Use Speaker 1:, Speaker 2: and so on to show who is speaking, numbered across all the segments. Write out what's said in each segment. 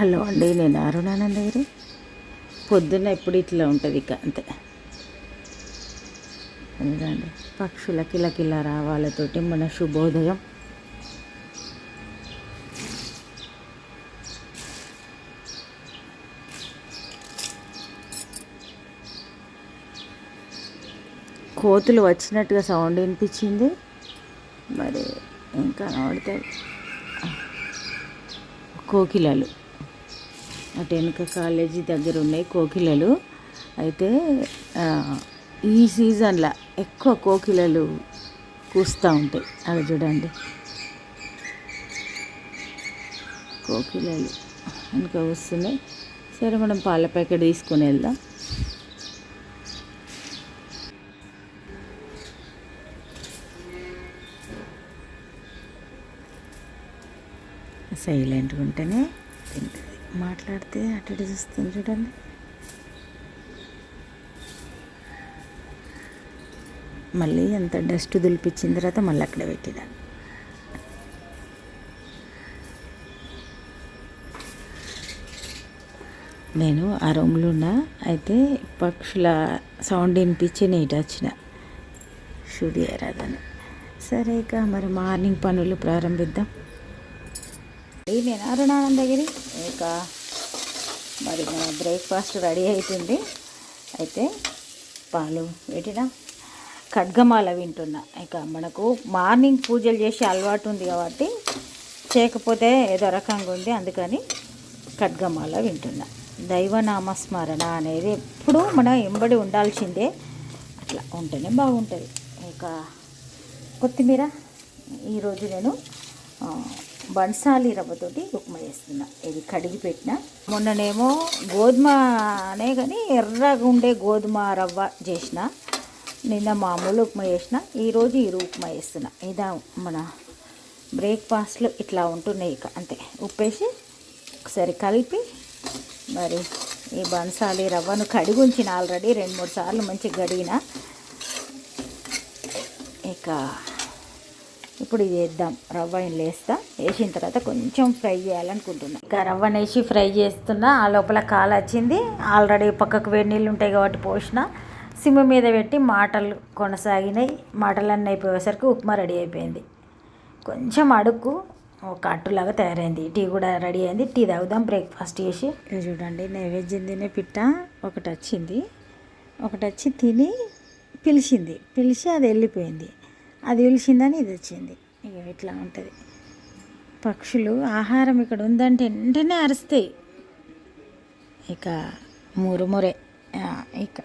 Speaker 1: Hello అండి నేను అరుణానందగిరి పొద్దున్న ఎప్పుడు ఇట్లా ఉంటుంది ఇక అంతే. ఎందుకండి పక్షుల కిలకిల రావాలతోటి మన శుభోదయం. కోతులు వచ్చినట్టుగా సౌండ్ వినిపించింది. మరి ఇంకా కనబడతాయి కోకిలలు. అటు వెనుక కాలేజీ దగ్గర ఉన్నాయి కోకిలలు. అయితే ఈ సీజన్లో ఎక్కువ కోకిలలు కూస్తూ ఉంటాయి. అవి చూడండి. కోకిలలు వెనుక వస్తున్నాయి. సరే మనం పాల ప్యాకెట్ తీసుకొని వెళ్దాం. సైలెంట్గా ఉంటేనే తింటుంది మాట్లాడితే అటు ఇటు చూస్తుంది చూడండి. మళ్ళీ అంత డస్ట్ దులిపించిన తర్వాత మళ్ళీ అక్కడ పెట్టిన నేను ఆ రూమ్లో ఉన్నా అయితే పక్షుల సౌండ్ వినిపించి నీట వచ్చిన. షూడియర్ రాదని సరే ఇక మరి మార్నింగ్ పనులు ప్రారంభిద్దాం. ఈ నేను అరుణానందగిరి ఇక మరి మన బ్రేక్ఫాస్ట్ రెడీ అవుతుంది అయితే పాలు వేటినా ఖడ్గమాల వింటున్నా. ఇక మనకు మార్నింగ్ పూజలు చేసే అలవాటు ఉంది కాబట్టి చేయకపోతే ఏదో రకంగా ఉంది. అందుకని ఖడ్గమాల వింటున్నా. దైవనామస్మరణ అనేది ఎప్పుడూ మనం ఎంబడి ఉండాల్సిందే. అట్లా ఉంటేనే బాగుంటుంది. ఇక కొత్తిమీర. ఈరోజు నేను బన్సాలి రవ్వతోటి ఉప్మా చేస్తున్నా. ఇది కడిగి పెట్టిన. మొన్ననేమో గోధుమ అనే కానీ ఎర్రగా ఉండే గోధుమ రవ్వ చేసిన. నిన్న మామూలు ఉప్మా చేసిన. ఈరోజు ఈ ఉప్మా చేస్తున్నా. ఇదా మన బ్రేక్ఫాస్ట్లో ఇట్లా ఉంటున్నాయి ఇక. అంతే. ఉప్పేసి ఒకసారి కలిపి మరి ఈ బన్సాలి రవ్వను కడిగి ఉంచిన ఆల్రెడీ రెండు మూడు సార్లు మంచిగా గడిగిన ఇక ఇప్పుడు ఇది వేద్దాం రవ్వ ఇందులో వేస్తా వేసిన తర్వాత కొంచెం ఫ్రై చేయాలనుకుంటున్నా. ఇక రవ్వ వేసి ఫ్రై చేస్తున్నా. ఆ లోపల కాలు వచ్చింది ఆల్రెడీ పక్కకు వేడి నీళ్ళు ఉంటాయి కాబట్టి పోసిన. సిమ్ మీద పెట్టి మాటలు కొనసాగినాయి. మాటలన్నీ అయిపోయేసరికి ఉప్మా రెడీ అయిపోయింది. కొంచెం అడుక్కు. ఒక అట్టులాగా తయారైంది. టీ కూడా రెడీ అయింది. టీ తాగుదాం బ్రేక్ఫాస్ట్ చేసి. చూడండి నైవేద్యం తినే పిట్ట ఒకటి వచ్చింది. ఒకటి వచ్చి తిని పిలిచింది. పిలిచి అది వెళ్ళిపోయింది. అది పిలిచిందని ఇది వచ్చింది. ఇక ఇట్లా ఉంటుంది. పక్షులు ఆహారం ఇక్కడ ఉందంటే వెంటనే అరుస్తాయి. ఇక మురుమురే ఇక.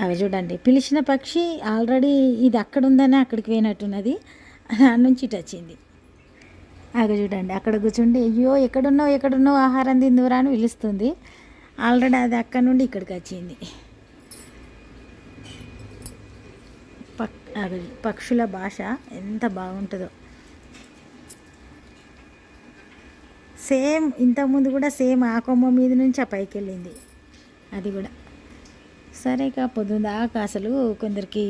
Speaker 1: అవి చూడండి. పిలిచిన పక్షి ఆల్రెడీ ఇది అక్కడ ఉందని అక్కడికి పోయినట్టున్నది. దాని నుంచి ఇటు వచ్చింది. అక్కడ చూడండి. అక్కడ కూర్చుండి అయ్యో ఎక్కడున్నావు ఎక్కడున్నావు ఆహారం తిందురా అని పిలుస్తుంది. ఆల్రెడీ అది అక్కడ నుండి ఇక్కడికి వచ్చింది. పక్ పక్షుల భాష ఎంత బాగుంటుందో. సేమ్ ఇంతకుముందు కూడా సేమ్ ఆ కొమ్మ మీద నుంచి ఆ పైకి వెళ్ళింది అది కూడా. సరే ఇక పొద్దున దాకా అసలు కొందరికి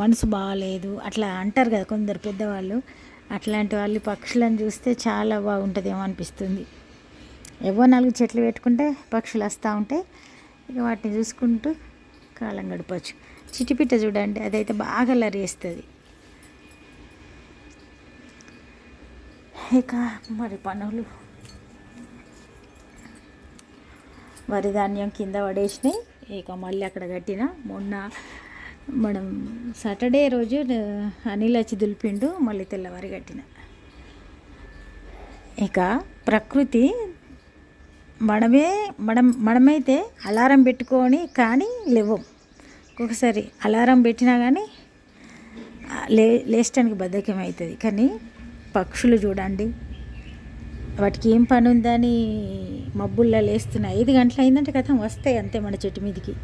Speaker 1: మనసు బాగాలేదు అట్లా అంటారు కదా కొందరు పెద్దవాళ్ళు. అట్లాంటి వాళ్ళు పక్షులను చూస్తే చాలా బాగుంటుందేమో అనిపిస్తుంది. ఎవో నాలుగు చెట్లు పెట్టుకుంటే పక్షులు వస్తూ ఉంటాయి. ఇక వాటిని చూసుకుంటూ కాలం గడపచ్చు. చిటిపిట్ట చూడండి అదైతే బాగా లరేస్తుంది. ఇక మరి పనులు? వరి ధాన్యం కింద పడేసినాయి. ఇక మళ్ళీ అక్కడ కట్టిన. మొన్న మనం సాటర్డే రోజు ఆ, అనిల్ వచ్చి దులిపిండు మళ్ళీ తెల్లవారి కట్టిన. ఇక ప్రకృతి మనమే మనం మనమైతే అలారం పెట్టుకొని కానీ లేవం. ఒక్కొక్కసారి అలారం పెట్టినా కానీ లే లేచడానికి బద్ధకం అవుతుంది కానీ పక్షులు చూడండి. వాటికి ఏం పని ఉందని మబ్బుల్లో లేస్తున్నాయి ఐదు గంటలు అయిందంటే కథం వస్తాయి అంతే మన చెట్టు మీదకి.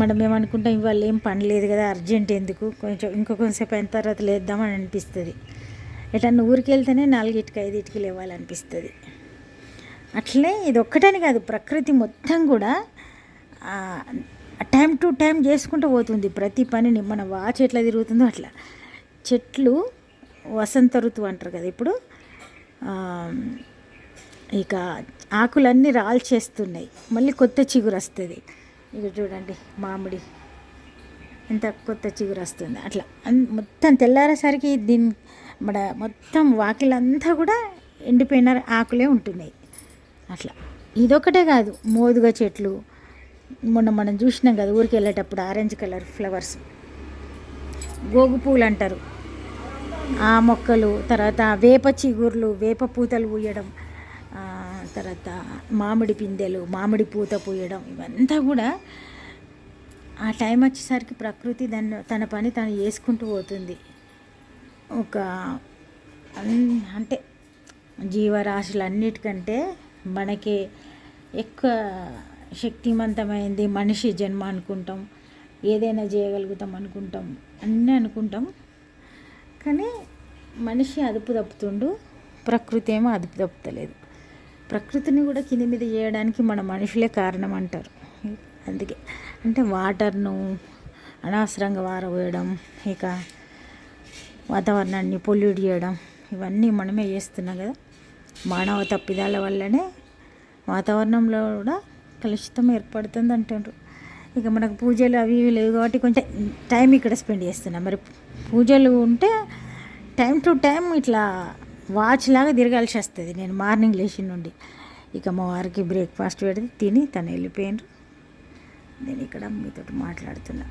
Speaker 1: మనం ఏమనుకుంటాం ఇవాళ ఏం పని లేదు కదా అర్జెంట్ ఎందుకు? కొంచెం ఇంకో కొంచెంసేపు అయిన తర్వాత లేద్దామని అనిపిస్తుంది. ఎటన్నా ఊరికి వెళ్తేనే నాలుగిటికి ఐదింటికి లేవాలనిపిస్తుంది. అట్లే ఇది ఒక్కటని కాదు ప్రకృతి మొత్తం కూడా టైం టు టైం చేసుకుంటూ పోతుంది. ప్రతి పనిని మన వాచ్ ఎట్లా తిరుగుతుందో అట్లా. చెట్లు వసంత ఋతువు అంటారు కదా ఇప్పుడు. ఇక ఆకులన్నీ రాల్చేస్తున్నాయి. మళ్ళీ కొత్త చిగురు వస్తుంది. ఇక చూడండి మామిడి. ఇంత కొత్త చిగురు వస్తుంది. అట్లా. అన్- మొత్తం తెల్లారేసరికి దీని మన మొత్తం వాకిలంతా కూడా ఎండిపోయిన ఆకులే ఉంటున్నాయి. అట్లా. ఇదొకటే కాదు మోదుగ చెట్లు. మొన్న మనం చూసినాం కదా ఊరికి వెళ్ళేటప్పుడు ఆరెంజ్ కలర్ ఫ్లవర్స్. గోగు పూలు అంటారు. ఆ మొక్కలు తర్వాత వేప చిగుర్లు వేప పూతలు పూయడం తర్వాత మామిడి పిందెలు మామిడి పూత పూయడం ఇవంతా కూడా ఆ టైం వచ్చేసరికి ప్రకృతి దాన్ని తన పని తను చేసుకుంటూ పోతుంది. ఒక అన్- అంటే జీవరాశులన్నిటికంటే మనకి ఎక్కువ శక్తివంతమైంది మనిషి జన్మ అనుకుంటాం. ఏదైనా చేయగలుగుతాం అనుకుంటాం. అన్నీ అనుకుంటాం. కానీ మనిషి అదుపు తప్పుతుండు ప్రకృతి ఏమో అదుపు తప్పుతలేదు. ప్రకృతిని కూడా కింది మీద చేయడానికి మన మనుషులే కారణం అంటారు. అందుకే. అంటే వాటర్ను అనవసరంగా వారవేయడం ఇక వాతావరణాన్ని పొల్యూట్ చేయడం ఇవన్నీ మనమే చేస్తున్నాం కదా. మానవ తప్పిదాల వల్లనే వాతావరణంలో కూడా కలుషితం ఏర్పడుతుంది అంటుండ్రు. ఇక మనకు పూజలు అవి ఇవి లేవు కాబట్టి కొంచెం టైం ఇక్కడ స్పెండ్ చేస్తున్నాం. మరి పూజలు ఉంటే టైం టు టైం ఇట్లా వాచ్ లాగా తిరగాల్సి వస్తుంది. నేను మార్నింగ్ లేచి నుండి. ఇక మా వారికి బ్రేక్ఫాస్ట్ పెడితే తిని తను వెళ్ళిపోయినారు నేను ఇక్కడ మీతో మాట్లాడుతున్నా.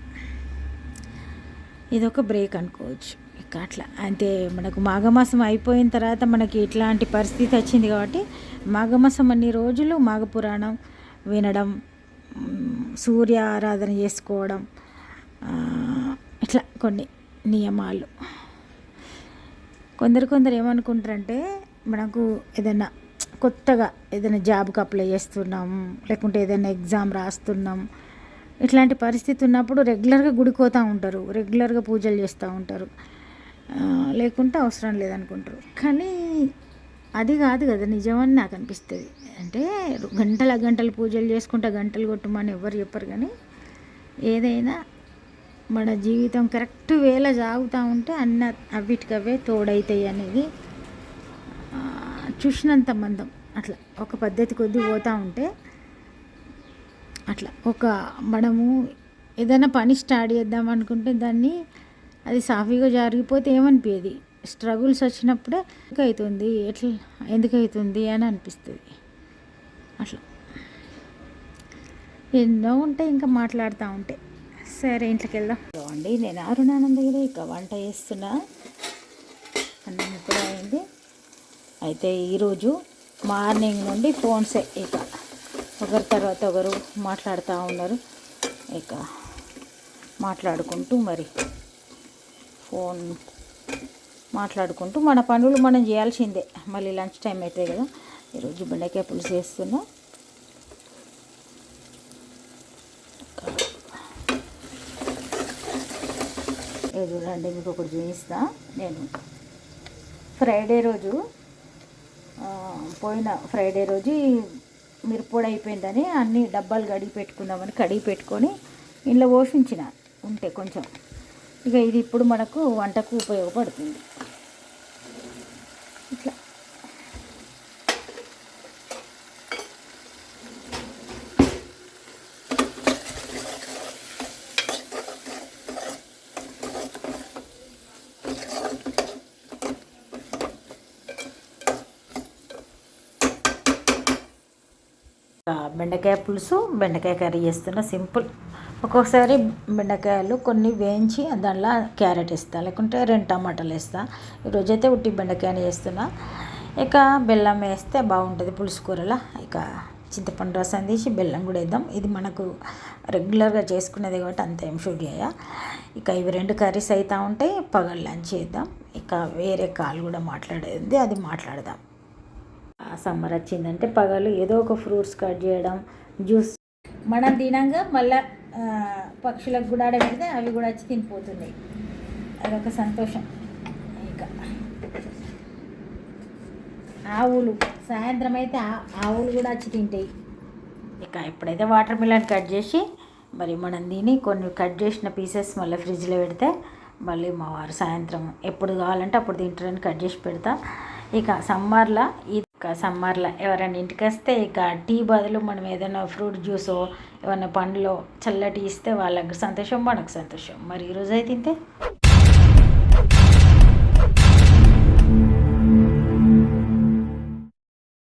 Speaker 1: ఇదొక బ్రేక్ అనుకోవచ్చు. ఇక అట్లా. అంటే మనకు మాఘమాసం అయిపోయిన తర్వాత మనకి ఇట్లాంటి పరిస్థితి వచ్చింది కాబట్టి మాఘమాసం అన్ని రోజులు మాఘపురాణం వినడం సూర్య ఆరాధన చేసుకోవడం ఇట్లా కొన్ని నియమాలు. కొందరు కొందరు ఏమనుకుంటారంటే మనకు ఏదైనా కొత్తగా ఏదైనా జాబ్కి అప్లై చేస్తున్నాం లేకుంటే ఏదైనా ఎగ్జామ్ రాస్తున్నాం ఇట్లాంటి పరిస్థితి ఉన్నప్పుడు రెగ్యులర్గా గుడికి పోతూ ఉంటారు రెగ్యులర్గా పూజలు చేస్తూ ఉంటారు. లేకుంటే అవసరం లేదనుకుంటారు. కానీ అది కాదు కదా నిజమని నాకు అనిపిస్తుంది. అంటే గంటల గంటలు పూజలు చేసుకుంటా గంటలు కొట్టమని ఎవరు చెప్పరు కానీ ఏదైనా మన జీవితం కరెక్ట్ వేళ సాగుతూ ఉంటే అన్న అవిటికవే తోడైతాయి అనేది చూసినంత మందం. అట్లా ఒక పద్ధతి కొద్దీ పోతూ ఉంటే అట్లా ఒక మనము ఏదైనా పని స్టార్ట్ చేద్దాం అనుకుంటే దాన్ని అది సాఫీగా జరిగిపోతే ఏమనిపించేది స్ట్రగుల్స్ వచ్చినప్పుడే ఎందుకు అవుతుంది ఎట్లా ఎందుకు అవుతుంది అని అనిపిస్తుంది. అట్లా. ఎన్నో ఉంటాయి ఇంకా మాట్లాడుతూ ఉంటే. సరే ఇంట్లోకి వెళ్దాం అండి నేను అరుణానందగిరి ఇక వంట చేస్తున్నా. అన్నం కూడా అయింది. అయితే ఈరోజు మార్నింగ్ నుండి ఫోన్సే ఇక. ఒకరి తర్వాత ఒకరు మాట్లాడుతూ ఉన్నారు. ఇక మాట్లాడుకుంటూ మరి ఫోన్ మాట్లాడుకుంటూ మన పనులు మనం చేయాల్సిందే. మళ్ళీ లంచ్ టైం అవుతాయి కదా. ఈరోజు బెండకాయ పులుసు వేస్తున్నా ఇది చూడండి మీకు ఒకటి చూపిస్తా. నేను ఫ్రైడే రోజు పోయిన ఫ్రైడే రోజు మీరు పొడి అయిపోయిందని అన్ని డబ్బాలు కడిగి పెట్టుకుందామని కడిగి పెట్టుకొని ఇంట్లో పోషించిన ఉంటే కొంచెం. ఇక ఇది ఇప్పుడు మనకు వంటకు ఉపయోగపడుతుంది. బెండకాయ పులుసు బెండకాయ కర్రీ చేస్తున్న సింపుల్. ఒక్కొక్కసారి బెండకాయలు కొన్ని వేయించి దానిలో క్యారెట్ వేస్తా లేకుంటే రెండు టమాటాలు వేస్తా. ఈరోజైతే ఉట్టి బెండకాయని చేస్తున్నా. ఇక బెల్లం వేస్తే బాగుంటుంది పులుసు కూరలో. ఇక చింతపండు రసం తీసి బెల్లం కూడా వేద్దాం. ఇది మనకు రెగ్యులర్గా చేసుకునేది కాబట్టి అంత ఏం షూట్ చేయ. ఇక ఇవి రెండు కర్రీస్ అవుతూ ఉంటాయి పగలు లంచ్ చేద్దాం. ఇక వేరే కాల్ కూడా మాట్లాడేది. అది మాట్లాడదాం. ఆ సమ్మర్ వచ్చిందంటే పగలు ఏదో ఒక ఫ్రూట్స్ కట్ చేయడం జ్యూస్. మనం తినంగా మళ్ళా పక్షులకు కూడా ఆడ పెడితే అవి కూడా వచ్చి తినిపోతున్నాయి. అదొక సంతోషం. ఇక ఆవులు. సాయంత్రం అయితే ఆవులు కూడా వచ్చి తింటాయి. ఇక ఎప్పుడైతే వాటర్ మిలన్ కట్ చేసి మరి మనం తిని కొన్ని కట్ చేసిన పీసెస్ మళ్ళీ ఫ్రిడ్జ్లో పెడితే మళ్ళీ మా వారు సాయంత్రం ఎప్పుడు కావాలంటే అప్పుడు తింటారని కట్ చేసి పెడతా. ఇక సమ్మర్లో ఇక సమ్మర్లో ఎవరైనా ఇంటికి వస్తే ఇక టీ బదులు మనం ఏదైనా ఫ్రూట్ జ్యూసో ఏమైనా పండ్లో చల్లటి ఇస్తే వాళ్ళకి సంతోషం మనకు సంతోషం. మరి ఈరోజు అయితే తింటే